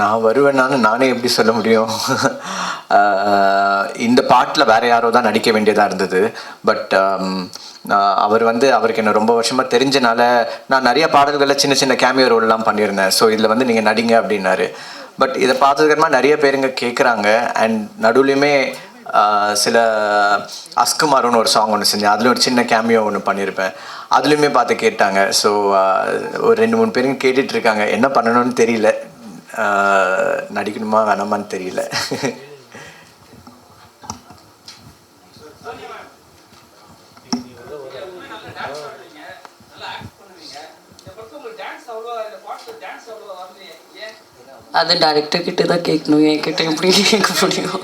நான் வருவேன்னான்னு நானே எப்படி சொல்ல முடியும்? இந்த பாட்டில் வேற யாரோ தான் நடிக்க வேண்டியதாக இருந்தது. பட் um, அவர் வந்து அவருக்கு என்ன ரொம்ப வருஷமாக தெரிஞ்சனால நான் நிறைய பாடல்களில் சின்ன சின்ன கேமியோ ரோல்லாம் பண்ணியிருந்தேன். ஸோ இதில் வந்து நீங்கள் நடிங்க அப்படின்னாரு. பட் இதை பார்த்ததுக்கப்புறமா நிறைய பேருங்க கேட்குறாங்க அண்ட் நடுவுலையுமே சில அஸ்குமார்னு ஒரு சாங் ஒன்று செஞ்சேன். அதில் ஒரு சின்ன கேமியோ ஒன்று பண்ணியிருப்பேன். அதுலேயுமே பார்த்து கேட்டாங்க. ஸோ ஒரு ரெண்டு மூணு பேருங்க கேட்டுட்ருக்காங்க என்ன பண்ணணும்னு தெரியல. நடிக்கணுமா வேணாமான்னு தெரியல. அது டேரக்டர் கிட்ட தான் கேட்கணும். என்கிட்ட எப்படி கேட்க முடியும்?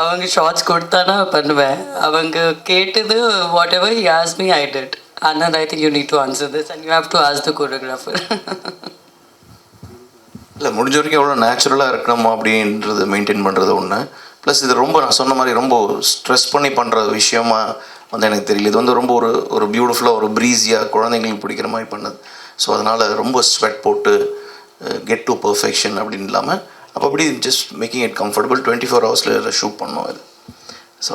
அவங்க ஷார்ட்ஸ் கொடுத்தானா பண்ணுவேன். அவங்க கேட்டது வாட் எவர் ஹி ஆஸ் மீ ஐ டெட் ஆனால் I think you need to answer this and you have to ask the choreographer இல்லை முடிஞ்ச வரைக்கும் எவ்வளோ நேச்சுரலாக இருக்கணுமா அப்படின்றது மெயின்டைன் பண்ணுறது ஒன்று ப்ளஸ் இது ரொம்ப நான் சொன்ன மாதிரி ரொம்ப ஸ்ட்ரெஸ் பண்ணி பண்ணுற விஷயமா வந்து எனக்கு தெரியல. இது வந்து ரொம்ப ஒரு ஒரு பியூட்டிஃபுல்லாக ஒரு ப்ரீஸியாக குழந்தைங்களுக்கு பிடிக்கிற மாதிரி பண்ணது. ஸோ அதனால் ரொம்ப ஸ்வெட் போட்டு கெட் டு பர்ஃபெக்ஷன் அப்படின்னு இல்லாமல் அப்போ அப்படி just making it comfortable twenty four ஹவர்ஸில் ஷூட் பண்ணோம் இது. ஸோ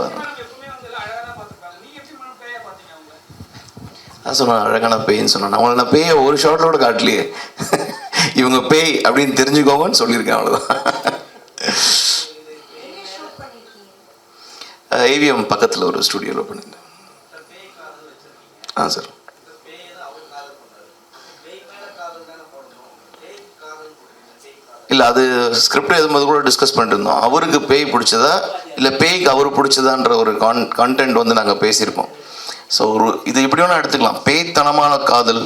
நான் சொன்னேன் அழகான பேய்ன்னு சொன்னேன். அவங்கள நான் பேய ஒரு ஷார்ட்டில் கூட காட்டலையே. இவங்க பேய் அப்படின்னு தெரிஞ்சுக்கோங்கன்னு சொல்லியிருக்கேன் அவ்வளோதான் ஏவிஎம் பக்கத்தில் ஒரு ஸ்டுடியோவில் பண்ணியிருந்தேன் ஆ சார் இல்லை அது ஸ்கிரிப்ட் எழுதும்போது கூட டிஸ்கஸ் பண்ணிட்டு இருந்தோம். அவருக்கு பேய் பிடிச்சதா? இல்லை பேய்க்கு அவர் பிடிச்சதான்ற ஒரு கான் கண்டென்ட் வந்து நாங்கள் பேசியிருக்கோம். ஸோ ஒரு இது இப்படி வேணால் எடுத்துக்கலாம். பேய்த்தனமான காதல்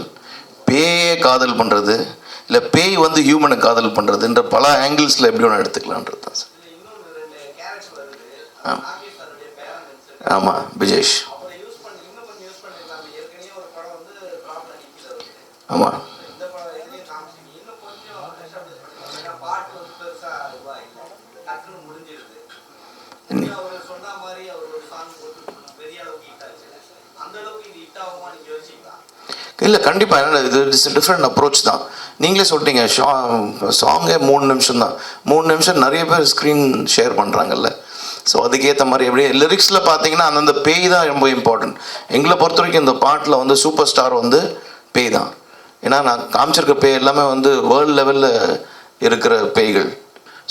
பேயே காதல் பண்ணுறது இல்லை பேய் வந்து ஹியூமனை காதல் பண்ணுறதுன்ற பல ஆங்கிள்ஸில் எப்படி வேணால் எடுத்துக்கலான்றது தான் சார். ஆ ஆமாம் விஜேஷ் ஆமாம் இல்லை கண்டிப்பாக என்ன இது இட்ஸ் டிஃப்ரெண்ட் அப்ரோச் தான். நீங்களே சொல்லிட்டீங்க ஷா சாங்கே மூணு நிமிஷம் தான். மூணு நிமிஷம் நிறைய பேர் ஸ்க்ரீன் ஷேர் பண்ணுறாங்கல்ல ஸோ அதுக்கேற்ற மாதிரி எப்படியே லிரிக்ஸில் பார்த்தீங்கன்னா அந்தந்த பேய் தான் ரொம்ப இம்பார்ட்டன்ட் எங்களை பொறுத்த வரைக்கும் இந்த பாட்டில் வந்து சூப்பர் ஸ்டார் வந்து பேய் தான். ஏன்னா நான் காமிச்சிருக்க பேய் எல்லாமே வந்து வேர்ல்டு லெவலில் இருக்கிற பேய்கள்.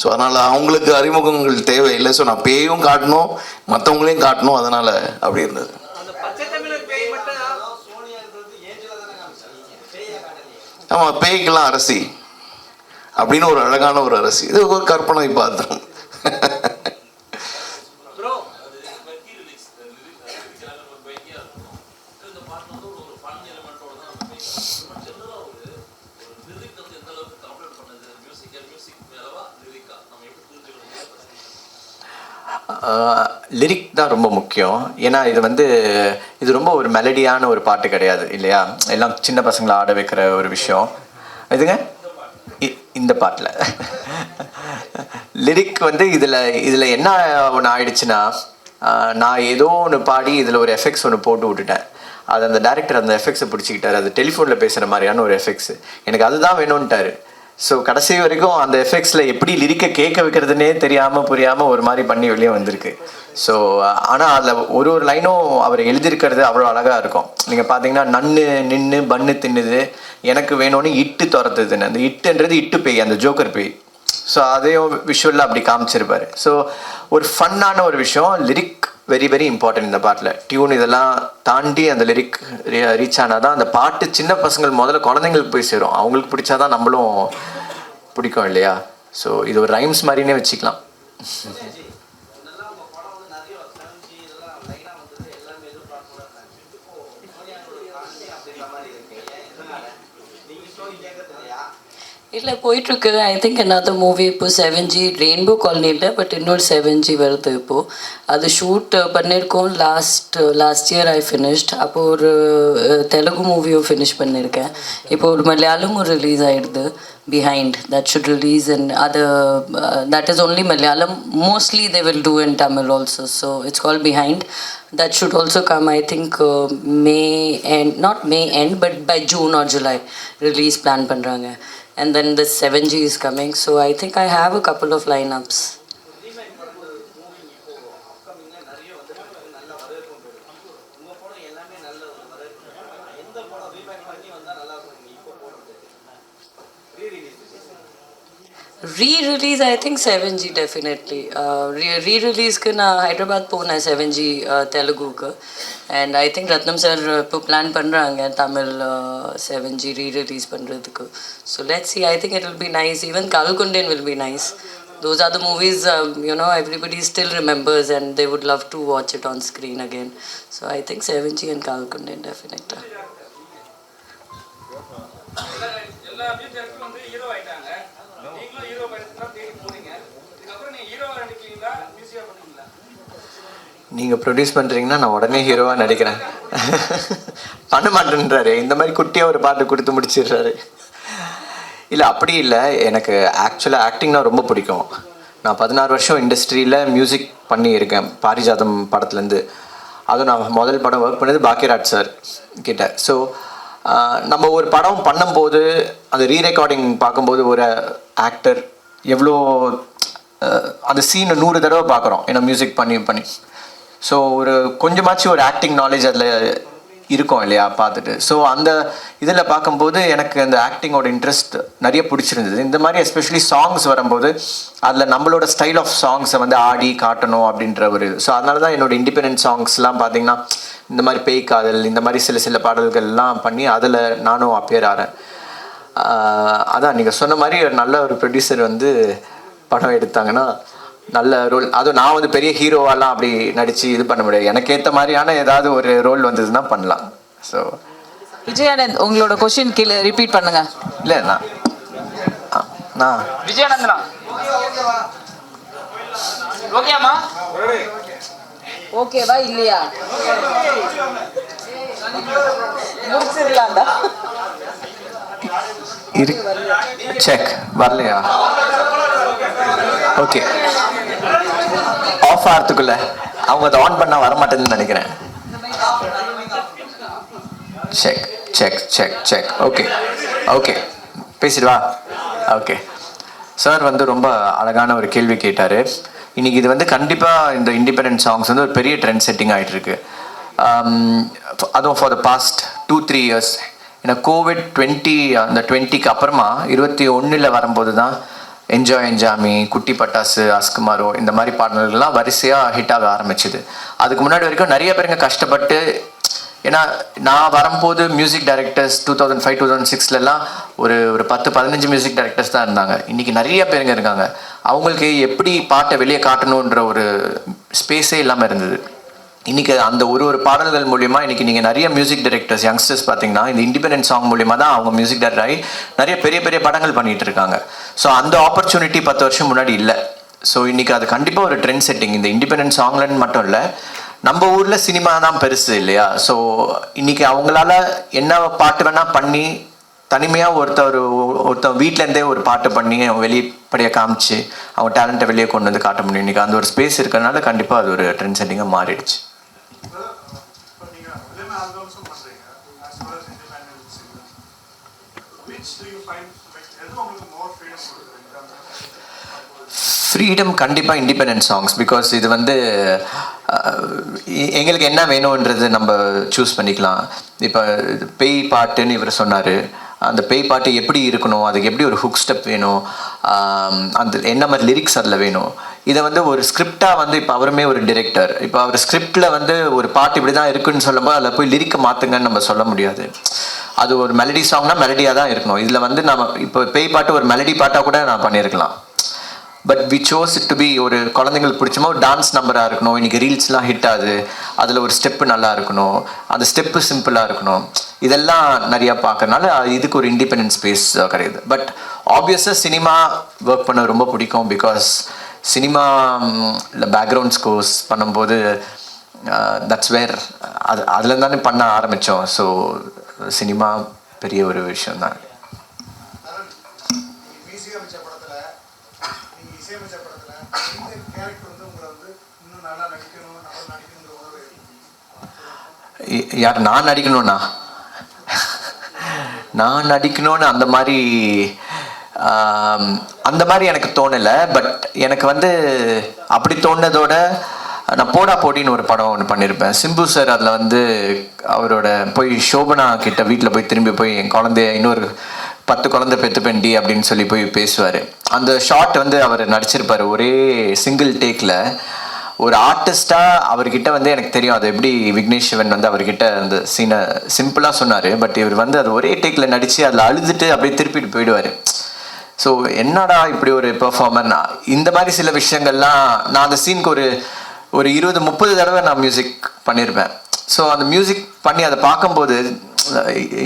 ஸோ அதனால் அவங்களுக்கு அறிமுகங்கள் தேவையில்லை. ஸோ நான் பேயும் காட்டணும் மற்றவங்களையும் காட்டணும் அதனால் அப்படி இருந்தது. ஆமாம் பேய்க்கெல்லாம் அரசி அப்படின்னு ஒரு அழகான ஒரு அரசி. இது ஒரு கற்பனை பாத்திரம். லிரிக் தான் ரொம்ப முக்கியம். ஏன்னா இது வந்து இது ரொம்ப ஒரு மெலடியான ஒரு பாட்டு கிடையாது இல்லையா? எல்லாம் சின்ன பசங்களை ஆட வைக்கிற ஒரு விஷயம். இதுங்க இ- இந்த பாட்டில். லிரிக் வந்து இதில் இதில் என்ன ஒன்று ஆயிடுச்சுன்னா நான் ஏதோ ஒன்று பாடி இதில் ஒரு எஃபெக்ட்ஸ் ஒன்று போட்டு விட்டுட்டேன். அது அந்த டேரக்டர் அந்த எஃபெக்ட்ஸை பிடிச்சிக்கிட்டாரு. அது டெலிஃபோனில் பேசுகிற மாதிரியான ஒரு எஃபெக்ட்ஸ் எனக்கு அதுதான் வேணும்ன்ட்டாரு. ஸோ கடைசி வரைக்கும் அந்த எஃபெக்ட்ஸில் எப்படி லிரிக்கை கேட்க வைக்கிறதுனே தெரியாமல் புரியாமல் ஒரு மாதிரி பண்ணி வெளியே வந்திருக்கு. ஸோ ஆனால் அதில் ஒரு ஒரு லைனும் அவர் எழுதியிருக்கிறது அவ்வளோ அழகாக இருக்கும். நீங்கள் பார்த்தீங்கன்னா நன்னு நின்று பன்னு தின்னுது எனக்கு வேணும்னு இட்டு துரத்துதுன்னு. அந்த இட்டுன்றது இட்டு பேய் அந்த ஜோக்கர் பேய். ஸோ அதையும் விஷுவலில் அப்படி காமிச்சிருப்பாரு. ஸோ ஒரு ஃபன்னான ஒரு விஷயம் லிரிக் வெரி வெரி இம்பார்ட்டன்ட் இந்த பாட்டில். டியூன் இதெல்லாம் தாண்டி அந்த லிரிக் ரீச் ஆனால் தான் அந்த பாட்டு சின்ன பசங்கள் முதல்ல குழந்தைங்களுக்கு போய் சேரும். அவங்களுக்கு பிடிச்சா தான் நம்மளும் பிடிக்கும் இல்லையா? ஸோ இது ஒரு ரைம்ஸ் மாதிரினே வச்சுக்கலாம். இல்லை போயிட்டுருக்கு ஐ திங்க் another மூவி இப்போ செவன் ஜி ரெயின்போ காலனி இல்லை பட் இன்னொரு செவன் ஜி வருது இப்போது அது ஷூட் பண்ணியிருக்கோம். Last last year I finished அப்போ ஒரு தெலுங்கு மூவியும் ஃபினிஷ் பண்ணியிருக்கேன். இப்போ ஒரு மலையாளமும் ரிலீஸ் ஆகிடுது behind that shoot release and அது that is only Malayalam. Mostly they will do in Tamil also so it's call behind that should also come i think uh, may end not may end but by june or july release plan பண்றாங்க. And then the 7G is coming. So I think I have a couple of lineups. Re-release, I think 7G definitely. Uh, re- re-release க்கு நான் ஹைதராபாத் போனேன் 7G uh, தெலுங்குக்கு and I think Ratnam sir இப்போ plan பண்ணுறாங்க Tamil seven G re-release பண்ணுறதுக்கு so let see I think it will be nice even கல்குண்டேன் will be nice those are the movies you know everybody still remembers and they would love to watch it on screen again so I think seven G and கல்குண்டேன் டெஃபினட்டாக நீங்கள் produce பண்ணுறீங்கன்னா நான் உடனே ஹீரோவாக நடிக்கிறேன். பண்ண மாட்டேன்றாரு இந்த மாதிரி குட்டியாக ஒரு பாட்டு கொடுத்து முடிச்சிடுறாரு. இல்லை அப்படி இல்லை. எனக்கு ஆக்சுவலாக ஆக்டிங்னா ரொம்ப பிடிக்கும். நான் பதினாறு வருஷம் இண்டஸ்ட்ரியில் மியூசிக் பண்ணியிருக்கேன். பாரிஜாதம் படத்துலேருந்து. அதுவும் நான் முதல் படம் ஒர்க் பண்ணது பாக்கியராஜ் சார் கிட்ட. ஸோ நம்ம ஒரு படம் பண்ணும்போது அந்த ரீ ரெக்கார்டிங் பார்க்கும்போது ஒரு ஆக்டர் எவ்வளோ அந்த சீனை நூறு தடவை பார்க்குறோம். ஏன்னா மியூசிக் பண்ணி பண்ணி. ஸோ ஒரு கொஞ்சமாச்சும் ஒரு ஆக்டிங் நாலேஜ் அதில் இருக்கும் இல்லையா பார்த்துட்டு. ஸோ அந்த இதில் பார்க்கும்போது எனக்கு அந்த ஆக்டிங்கோட இன்ட்ரெஸ்ட் நிறைய பிடிச்சிருந்தது. இந்த மாதிரி எஸ்பெஷலி சாங்ஸ் வரும்போது அதில் நம்மளோட ஸ்டைல் ஆஃப் சாங்ஸை வந்து ஆடி காட்டணும் அப்படின்ற ஒரு ஸோ அதனால தான் என்னோட இண்டிபெண்டன்ட் சாங்ஸ்லாம் பார்த்தீங்கன்னா இந்த மாதிரி பேய் காதல் இந்த மாதிரி சில சில பாடல்கள்லாம் பண்ணி அதில் நானும் அப்பியர் ஆகிறேன் அதான் நீங்கள் சொன்ன மாதிரி ஒரு நல்ல ஒரு ப்ரொடியூசர் வந்து படம் எடுத்தாங்கன்னா நல்ல ரோல் அதுவும் நான் வந்து பெரிய ஹீரோவெல்லாம் அப்படி நடித்து இது பண்ண முடியாது. எனக்கு ஏற்ற மாதிரியான ஏதாவது ஒரு ரோல் வந்ததுன்னா பண்ணலாம். ஸோ விஜயானந்த் உங்களோட கொஸ்டின் கீழே ரிப்பீட் பண்ணுங்க. இல்லை நான் நான். விஜயானந்தனா? ஓகேம்மா ஓகேவா இல்லையா? முடிச்சிடலாம்டா இரு செக் வரலையா? ஓகே ஆஃப் ஆகிறதுக்குள்ள அவங்க அதை ஆன் பண்ணால் வரமாட்டேன்னு நினைக்கிறேன். Check check check check okay okay பேசிடுவா? Okay sir வந்து ரொம்ப அழகான ஒரு கேள்வி கேட்டார். இன்றைக்கி இது வந்து கண்டிப்பாக இந்த இண்டிபெண்டன்ட் சாங்ஸ் வந்து ஒரு பெரிய ட்ரெண்ட் செட்டிங் ஆகிட்டுருக்கு அதுவும் for the past two three years ஏன்னா கோவிட் டுவெண்ட்டி அந்த டுவெண்ட்டிக்கு அப்புறமா இருபத்தி ஒன்றில் வரும்போது தான் என்ஜாய் என்ஜாமி குட்டி பட்டாசு அஸ்குமாரோ இந்த மாதிரி பாடல்கள்லாம் வரிசையாக ஹிட் ஆக ஆரம்பிச்சுது. அதுக்கு முன்னாடி வரைக்கும் நிறைய பேருங்க கஷ்டப்பட்டு ஏன்னா நான் வரும்போது music directors two thousand five two thousand சிக்ஸ்லலாம் ஒரு ஒரு பத்து பதினஞ்சு மியூசிக் டைரக்டர்ஸ் தான் இருந்தாங்க. இன்றைக்கி நிறைய பேருங்க இருக்காங்க. அவங்களுக்கு எப்படி பாட்டை வெளியே காட்டணுன்ற ஒரு ஸ்பேஸே இல்லாமல் இருந்தது. இன்றைக்கி அந்த ஒரு ஒரு பாடல்கள் மூலியமாக இன்றைக்கி நீங்கள் நிறைய மியூசிக் டைரக்டர்ஸ் யங்ஸ்டர்ஸ் பார்த்தீங்கன்னா இந்த இண்டிபெண்டன்ட் சாங் மூலிமா தான் அவங்க மியூசிக் டைரக்டர் ஆகி நிறைய பெரிய பெரிய படங்கள் பண்ணிகிட்டு இருக்காங்க. ஸோ அந்த ஆப்பர்ச்சுனிட்டி பத்து வருஷம் முன்னாடி இல்லை. ஸோ இன்றைக்கி அது கண்டிப்பாக ஒரு ட்ரெண்ட் செட்டிங் இந்த இண்டிபெண்டன்ட் சாங்லன்னு மட்டும் இல்லை நம்ம ஊரில் சினிமா தான் பெருசு இல்லையா? ஸோ இன்றைக்கி அவங்களால என்ன பாட்டு வேணால் பண்ணி தனிமையாக ஒருத்தர் ஒருத்தன் வீட்டிலேருந்தே ஒரு பாட்டு பண்ணி அவங்க வெளிப்படையாக காமிச்சு அவங்க டேலண்ட்டை வெளியே கொண்டு வந்து காட்ட முடியும். இன்றைக்கி அந்த ஒரு ஸ்பேஸ் இருக்கிறனால கண்டிப்பாக அது ஒரு ட்ரெண்ட் செட்டிங்காக மாறிடுச்சு. ஃப்ரீடம் கண்டிப்பாக இண்டிபெண்டன்ட் சாங்ஸ் பிகாஸ் இது வந்து எங்களுக்கு என்ன வேணுன்றது நம்ம சூஸ் பண்ணிக்கலாம். இப்போ பேய் பாட்டுன்னு இவர் சொன்னார். அந்த பேய் பாட்டு எப்படி இருக்கணும்? அதுக்கு எப்படி ஒரு ஹுக் ஸ்டெப் வேணும்? அந்த என்ன மாதிரி லிரிக்ஸ் அதில் வேணும்? இதை வந்து ஒரு ஸ்கிரிப்டாக வந்து இப்போ அவருமே ஒரு டிரெக்டர் இப்போ அவர் ஸ்கிரிப்டில் வந்து ஒரு பாட்டு இப்படி தான் இருக்குன்னு சொல்லும்போது அதில் போய் லிரிக்கை மாற்றுங்கன்னு நம்ம சொல்ல முடியாது. அது ஒரு மெலடி சாங்னா மெலடியாக தான் இருக்கணும். இதில் வந்து நம்ம இப்போ பேய் பாட்டு ஒரு மெலடி பாட்டாக கூட நான் பண்ணியிருக்கலாம். But we chose it to be ஒரு குழந்தைங்களுக்கு பிடிச்சமா ஒரு டான்ஸ் நம்பராக இருக்கணும். இன்னைக்கு ரீல்ஸ்லாம் ஹிட் ஆகுது. அதில் ஒரு ஸ்டெப்பு நல்லா இருக்கணும். அந்த ஸ்டெப்பு சிம்பிளாக இருக்கணும். இதெல்லாம் நிறையா பார்க்கறனால இதுக்கு ஒரு இண்டிபெண்டன்ட் ஸ்பேஸ் கிடையாது. பட் ஆப்வியஸாக சினிமா ஒர்க் பண்ண ரொம்ப பிடிக்கும் பிகாஸ் சினிமா இல்லை பேக்ரவுண்ட் ஸ்கோர்ஸ் பண்ணும்போது தட்ஸ் வேர் அது அதில் தானே பண்ண ஆரம்பித்தோம் ஸோ சினிமா பெரிய ஒரு விஷயம் தான் நீங்க இசையமைச்ச படத்துல இந்த கேரக்டர் வந்து உங்களை வந்து இன்னும் நல்லா நடிக்கணும் நல்லா நடிக்கணுங்கிற உணர்வு யார் நான் நடிக்கணும்னா? நான் நடிக்கணும்னு அந்த மாதிரி அந்த மாதிரி எனக்கு தோணலை பட் எனக்கு வந்து அப்படி தோணுனதோட நான் போடா போட்டின்னு ஒரு படம் ஒன்று பண்ணியிருப்பேன் சிம்பு சார் அதில் வந்து அவரோட போய் சோபனா கிட்ட வீட்டில் போய் திரும்பி போய் என் குழந்தைய இன்னொரு பத்து குழந்தை பெத்துப்பேன்டி அப்படின்னு சொல்லி போய் பேசுவார். அந்த ஷாட் வந்து அவர் நடிச்சிருப்பார். ஒரே சிங்கிள் டேக்கில் ஒரு ஆர்டிஸ்டாக அவர்கிட்ட வந்து எனக்கு தெரியும். அது எப்படி விக்னேஷ் சிவன் வந்து அவர்கிட்ட அந்த சீனை சிம்பிளாக சொன்னார். பட் இவர் வந்து அது ஒரே டேக்கில் நடித்து அதில் அழுதுட்டு அப்படியே திருப்பிட்டு போயிடுவார். ஸோ என்னடா இப்படி ஒரு பெர்ஃபார்மர் இந்த மாதிரி சில விஷயங்கள்லாம் நான் அந்த சீனுக்கு ஒரு ஒரு இருபது முப்பது தடவை நான் மியூசிக் பண்ணியிருப்பேன் ஸோ அந்த மியூசிக் பண்ணி அதை பார்க்கும்போது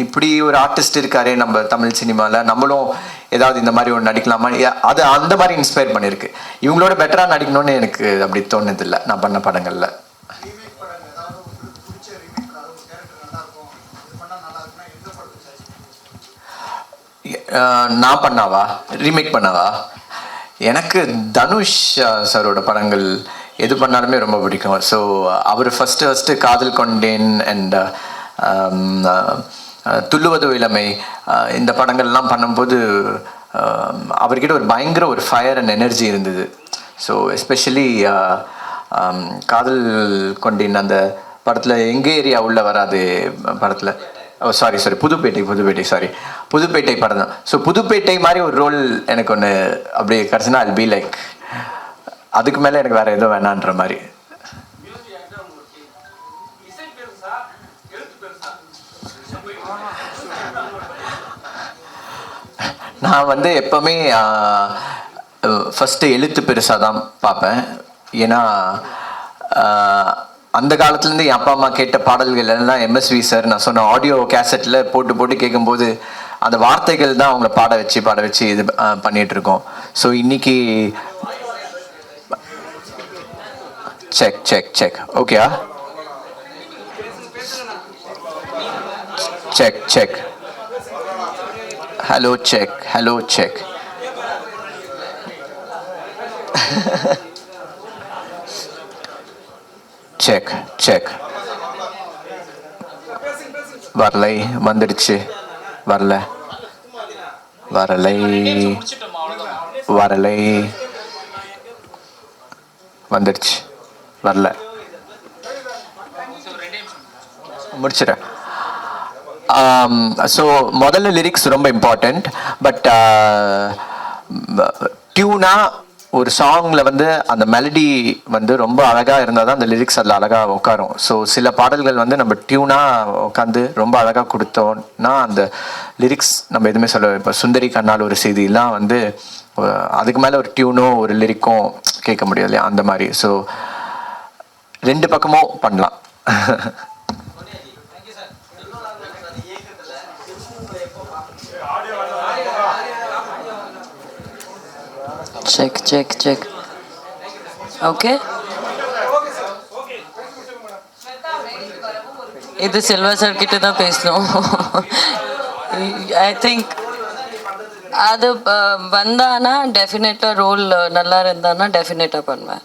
இப்படி ஒரு ஆர்டிஸ்ட் இருக்காரே நம்ம தமிழ் சினிமாவில் நம்மளும் ஏதாவது இந்த மாதிரி ஒன்று நடிக்கலாமா? அது அந்த மாதிரி இன்ஸ்பயர் பண்ணியிருக்கு இவங்களோட பெட்டராக நடிக்கணும்னு எனக்கு அப்படி தோணுதில்லை நான் பண்ண படங்களில். நான் பண்ணாவா? ரீமேக் பண்ணாவா? எனக்கு தனுஷ் சாரோட படங்கள் எது பண்ணாலுமே ரொம்ப பிடிக்கும். ஸோ அவர் ஃபஸ்ட்டு ஃபஸ்ட்டு காதல் கொண்டேன் அண்ட் துள்ளுவது இளமை இந்த படங்கள்லாம் பண்ணும்போது அவர்கிட்ட ஒரு பயங்கர ஒரு ஃபயர் அண்ட் எனர்ஜி இருந்தது. ஸோ எஸ்பெஷலி காதல் கொண்டின் அந்த படத்தில் எங்கள் ஏரியா உள்ள வராது படத்தில்? ஓ sorry sorry Pudhupettai Pudhupettai sorry Pudhupettai படம் தான். ஸோ புதுப்பேட்டை மாதிரி ஒரு ரோல் எனக்கு ஒன்று அப்படி கிடச்சுன்னா அல் பி லைக் அதுக்கு மேலே எனக்கு வேறு எதுவும் வேணான்ற மாதிரி. நான் வந்து எப்போவுமே ஃபஸ்ட்டு எழுத்து பெருசாக தான் பார்ப்பேன். ஏன்னா அந்த காலத்துலேருந்து என் அப்பா அம்மா கேட்ட பாடல்கள் எல்லாம் எம்எஸ்வி சார் நான் சொன்ன ஆடியோ கேசட்டில் போட்டு போட்டு கேட்கும்போது அந்த வார்த்தைகள் தான் அவங்கள பாட வச்சு பாட வச்சு இது பண்ணிகிட்ருக்கோம் இருக்கோம். ஸோ இன்னைக்கு செக் செக் செக் ஓகேயா check check hello check hello check check check வரலை வந்துடுச்சு. வரல. வரலை. வரலை. வந்துடுச்சு. வரல. முடிச்சிடறேன் Um, ஸோ முதல்ல லிரிக்ஸ் ரொம்ப இம்பார்ட்டண்ட் பட் டியூனா ஒரு சாங்கில் வந்து அந்த மெலடி வந்து ரொம்ப அழகாக இருந்தால் தான் அந்த லிரிக்ஸ் அதில் அழகாக உட்காரும். ஸோ சில பாடல்கள் வந்து நம்ம டியூனாக உட்காந்து ரொம்ப அழகாக கொடுத்தோம்னா அந்த லிரிக்ஸ் நம்ம எதுவுமே சொல்ல இப்போ சுந்தரி கண்ணால் ஒரு செய்தியெல்லாம் வந்து அதுக்கு மேலே ஒரு டியூனோ ஒரு லிரிக்கும் கேட்க முடியாது இல்லையா? அந்த மாதிரி. ஸோ ரெண்டு பக்கமும் பண்ணலாம். செக் செக் செக் ஓகே இது செல்வா சார் கிட்ட தான் பேசணும். ஐ திங்க் அது வந்தானா டெஃபினட்டாக ரோல் நல்லா இருந்தானா டெஃபினட்டாக பண்ணுவேன்.